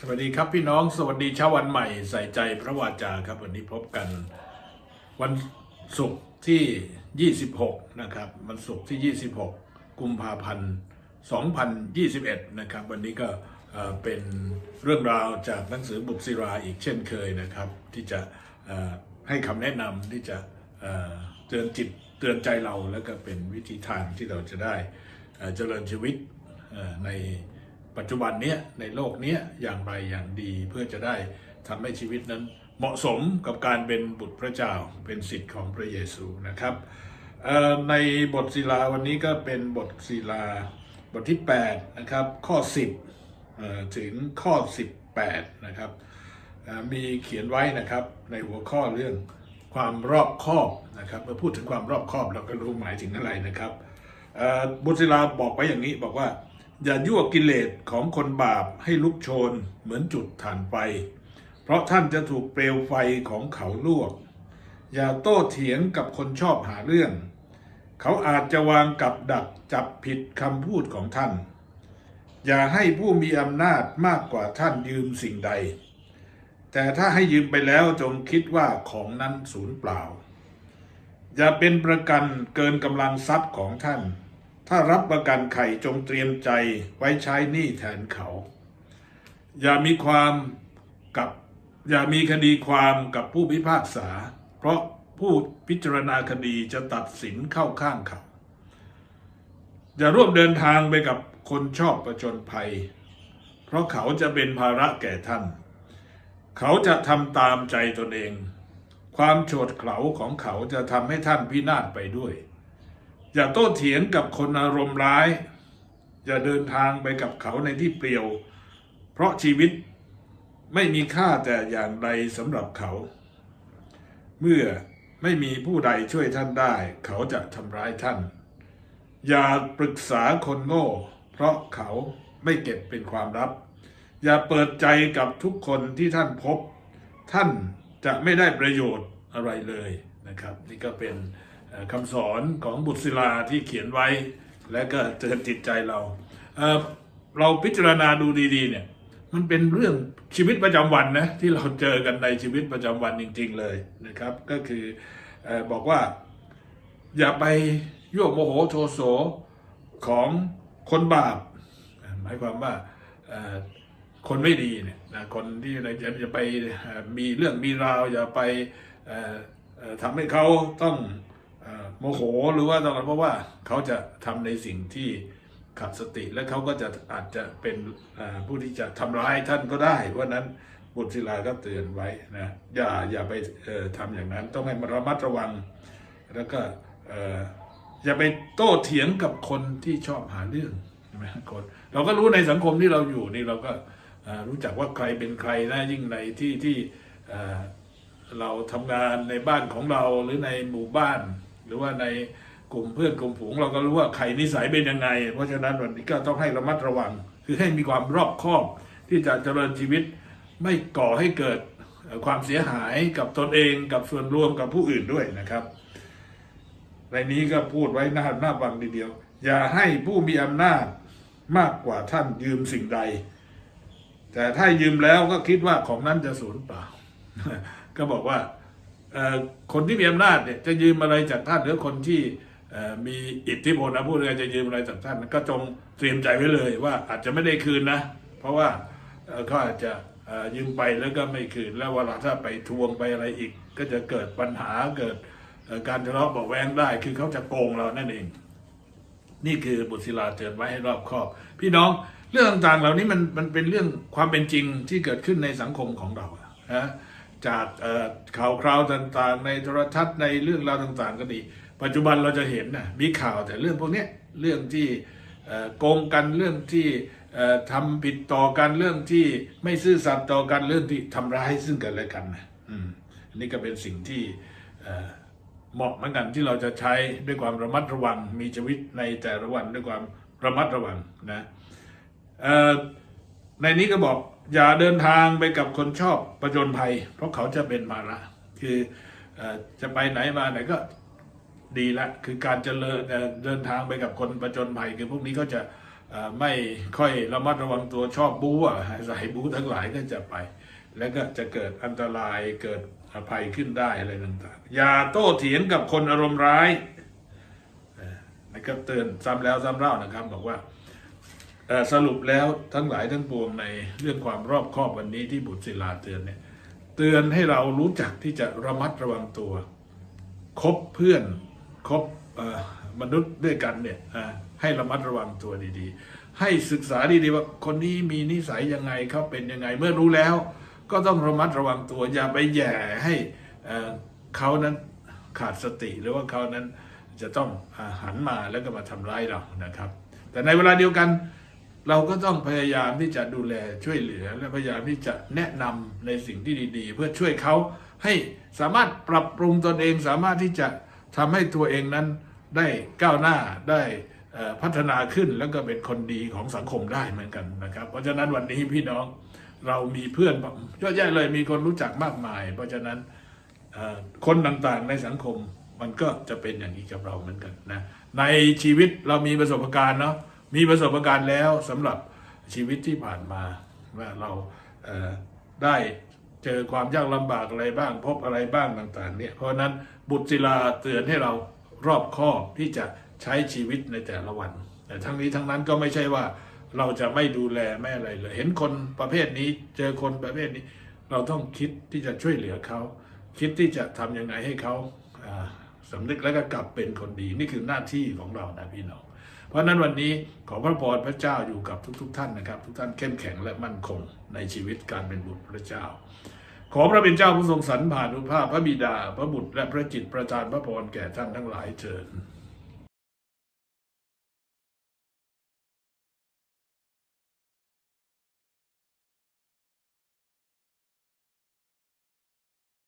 สวัสดีครับพี่น้องสวัสดีเช้าวันใหม่ใส่ใจพระวาจาครับ วันนี้พบกัน วันศุกร์ที่ 26 นะครับ วันศุกร์ที่ 26 กุมภาพันธ์ 2021 นะครับ วันนี้ก็เป็นเรื่องราวจากหนังสือบุตรศิราอีกเช่นเคยนะครับ ที่จะให้คำแนะนำที่จะเตือนจิตเตือนใจเราแล้วก็เป็นวิธีทางที่เราจะได้เจริญชีวิตใน ปัจจุบันเนี้ยในโลกเนี้ยอย่างไรอย่างดีเพื่อจะได้ทำให้ชีวิตนั้นเหมาะสมกับการเป็นบุตรพระเจ้าเป็นสิทธิ์ของพระเยซูนะครับในบทศิลาวันนี้ก็เป็นบทศิลาบทที่ 8 นะครับ ข้อ 10 ถึงข้อ 18 นะครับมีเขียนไว้นะครับในหัวข้อเรื่องความรอบคอบนะครับเมื่อพูดถึงความรอบคอบเราก็รู้หมายถึงอะไรนะครับบุตรศิลาบอกไว้อย่างนี้บอกว่า อย่ายั่วกิเลสของคนบาปให้ลุกโชนเหมือนจุดถ่านไฟ เพราะท่านจะถูกเปลวไฟของเขาลวก อย่าโต้เถียงกับคนชอบหาเรื่อง เขาอาจจะวางกับดักจับผิดคำพูดของท่าน อย่าให้ผู้มีอำนาจมากกว่าท่านยืมสิ่งใด แต่ถ้าให้ยืมไปแล้วจงคิดว่าของนั้นสูญเปล่า อย่าเป็นประกันเกินกำลังทรัพย์ของท่าน ถ้ารับประกันไข่จงเตรียมใจไว้ใช้หนี้แทนเขา อย่ามีความกับอย่ามีคดีความกับผู้พิพากษา เพราะผู้พิจารณาคดีจะตัดสินเข้าข้างเขาอย่าร่วมเดินทางไปกับคนชอบประจนภัย เพราะเขาจะเป็นภาระแก่ท่าน เขาจะทำตามใจตนเอง ความโฉดเขลาของเขาจะทำให้ท่านพินาศไปด้วย อย่าโต้เถียงกับคนอารมณ์ร้าย อย่าเดินทางไปกับเขาในที่เปลี่ยว เพราะชีวิตไม่มีค่าแต่อย่างใดสำหรับเขา เมื่อไม่มีผู้ใดช่วยท่านได้ เขาจะทำร้ายท่าน อย่าปรึกษาคนโง่ เพราะเขาไม่เก็บเป็นความลับ อย่าเปิดใจกับทุกคนที่ท่านพบ ท่านจะไม่ได้ประโยชน์อะไรเลยนะครับ นี่ก็เป็น คำสอนของบุตรศิลาที่เขียนไว้ และก็เตือนจิตใจเราเเราพิจารณาดูดีๆเนี่ยมันเป็นเรื่องชีวิตประจำวันนะที่เราเจอกันในชีวิตประจำวันจริง ๆ เลยนะครับ ก็คืออบอกว่า อย่าไปยั่วโมโหโทโสของคนบาป หมายความว่าคนไม่ดีเนี่ยคนที่อะไรจะจะไปมีเรื่องมีราว อย่าไปทำให้เขาต้อง โมโหหรือว่าต้องเพราะว่าเขาจะทำในสิ่งที่ขาดสติและเขาก็จะอาจจะเป็นผู้ที่จะทำร้ายท่านก็ได้ เพราะนั้นบุตรศิลาก็เตือนไว้นะอย่าอย่าไปเอ่อทำอย่างนั้น ต้องให้ระมัดระวัง แล้วก็อย่าไปโต้เถียงกับคนที่ชอบหาเรื่องใช่ไหมคนเราก็รู้ในสังคมที่เราอยู่นี่เราก็รู้จักว่าใครเป็นใครนะยิ่งในที่ที่เอ่อเราทำงานในบ้านของเราหรือในหมู่บ้าน หรือว่าในกลุ่มเพื่อนกลุ่มฝูงเราก็รู้ว่าใครนิสัยเป็นยังไง เพราะฉะนั้นวันนี้ก็ต้องให้ระมัดระวัง คือให้มีความรอบคอบที่จะเจริญชีวิต ไม่ก่อให้เกิดความเสียหายกับตนเองกับส่วนรวมกับผู้อื่นด้วยนะครับ ในนี้ก็พูดไว้หน้าหน้าบังทีเดียว อย่าให้ผู้มีอำนาจมากกว่าท่านยืมสิ่งใด แต่ถ้ายืมแล้วก็คิดว่าของนั้นจะสูญเปล่า ก็บอกว่า คนที่มีอำนาจเนี่ยจะยืมอะไรจากท่านหรือคนที่มีอิทธิพลนะพูดง่ายๆจะยืมอะไรจากท่าน ก็จงเตรียมใจไว้เลยว่าอาจจะไม่ได้คืนนะ เพราะว่าเขาอาจจะยืมไปแล้วก็ไม่คืน แล้วเวลาถ้าไปทวงไปอะไรอีก ก็จะเกิดปัญหาเกิดการทะเลาะเบาแวงได้คือเขาจะโกงเรานั่นเอง นี่คือบุตรศิลาเตือนไว้ให้รอบคอบ พี่น้องเรื่องต่างๆเหล่านี้มันมันเป็นเรื่องความเป็นจริงที่เกิดขึ้นในสังคมของเราอะนะ จากข่าวคราวต่างๆ ในโทรทัศน์ในเรื่องราวต่างๆ ก็ดี ปัจจุบันเราจะเห็นนะมีข่าวแต่เรื่องพวกนี้เรื่องที่โกงกันเรื่องที่เอ่อทำผิดต่อกันเรื่องที่ไม่ซื่อสัตย์ต่อกันเรื่องที่ทำร้ายซึ่งกันและกันนะอืมอันนี้ก็เป็นสิ่งที่เหมาะเหมือนกันที่เราจะใช้ด้วยความระมัดระวังมีชีวิตในแต่ละวันด้วยความระมัดระวังนะในนี้ก็บอก อย่าเดินทางไปกับคนชอบประจนภัย เพราะเขาจะเป็นมาละคือจะไปไหนมาไหนก็ดีละคือการเจริญเอ่อเดินทางไปกับคนประจนภัย คือพวกนี้ก็จะไม่ค่อยระมัดระวังตัวชอบบู๊อะสายบู๊ทั้งหลายก็จะไป แล้วก็จะเกิดอันตรายเกิดอภัยขึ้นได้อะไรต่างๆ อย่าโต้เถียงกับคนอารมณ์ร้ายนะครับเตือนซ้ำแล้วซ้ำเล่านะครับบอกว่า สรุปแล้วทั้งหลายทั้งปวงในเรื่องความรอบคอบวันนี้ที่บุตรศิลาเตือนเนี่ยเตือนให้เรารู้จักที่จะระมัดระวังตัว คบเพื่อนคบมนุษย์ด้วยกันเนี่ยให้ระมัดระวังตัวดีๆ ให้ศึกษาดีๆว่าคนนี้มีนิสัยยังไงเขาเป็นยังไง เมื่อรู้แล้ว ก็ต้องระมัดระวังตัว อย่าไปแย่ให้เขานั้นขาดสติหรือว่าเขานั้นจะต้องอหันมาแล้วก็มาทำร้ายเรานะครับ แต่ในเวลาเดียวกัน เราก็ต้องพยายามที่จะดูแลช่วยเหลือ และพยายามที่จะแนะนำในสิ่งที่ดี ๆ เพื่อช่วยเขาให้สามารถปรับปรุงตนเองสามารถที่จะทำให้ตัวเองนั้นได้ก้าวหน้าได้พัฒนาขึ้นแล้วก็เป็นคนดีของสังคมได้เหมือนกันนะครับ เพราะฉะนั้นวันนี้พี่น้องเรามีเพื่อนเยอะแยะเลยมีคนรู้จักมากมาย เพราะฉะนั้นคนต่างๆในสังคมมันก็จะเป็นอย่างนี้กับเราเหมือนกันนะในชีวิตเรามีประสบการณ์เนาะ มีประสบการณ์แล้วสำหรับชีวิตที่ผ่านมาว่าเราเได้เจอความยากลำบากอะไรบ้าง พบอะไรบ้างต่างๆเนี่ยเพราะนั้นบุตรศิลาเตือนให้เรารอบคอบที่จะใช้ชีวิตในแต่ละวัน แต่ทั้งนี้ทั้งนั้นก็ไม่ใช่ว่าเราจะไม่ดูแลไม่อะไรเลย เห็นคนประเภทนี้ เจอคนประเภทนี้ เราต้องคิดที่จะช่วยเหลือเขา คิดที่จะทำยังไงให้เขาสำนึกแล้วก็กลับเป็นคนดี นี่คือหน้าที่ของเรานะพี่น้อง เพราะนั้นวันนี้ขอพระพรพระเจ้าอยู่กับทุก ๆ ท่านนะครับ ทุกท่านเข้มแข็งและมั่นคงในชีวิตการเป็นบุตรพระเจ้า ขอพระเป็นเจ้าผู้ทรงสรรผ่านุภาพพระบิดา พระบุตรและพระจิตประทานพระพรแก่ท่านทั้งหลายเชิญ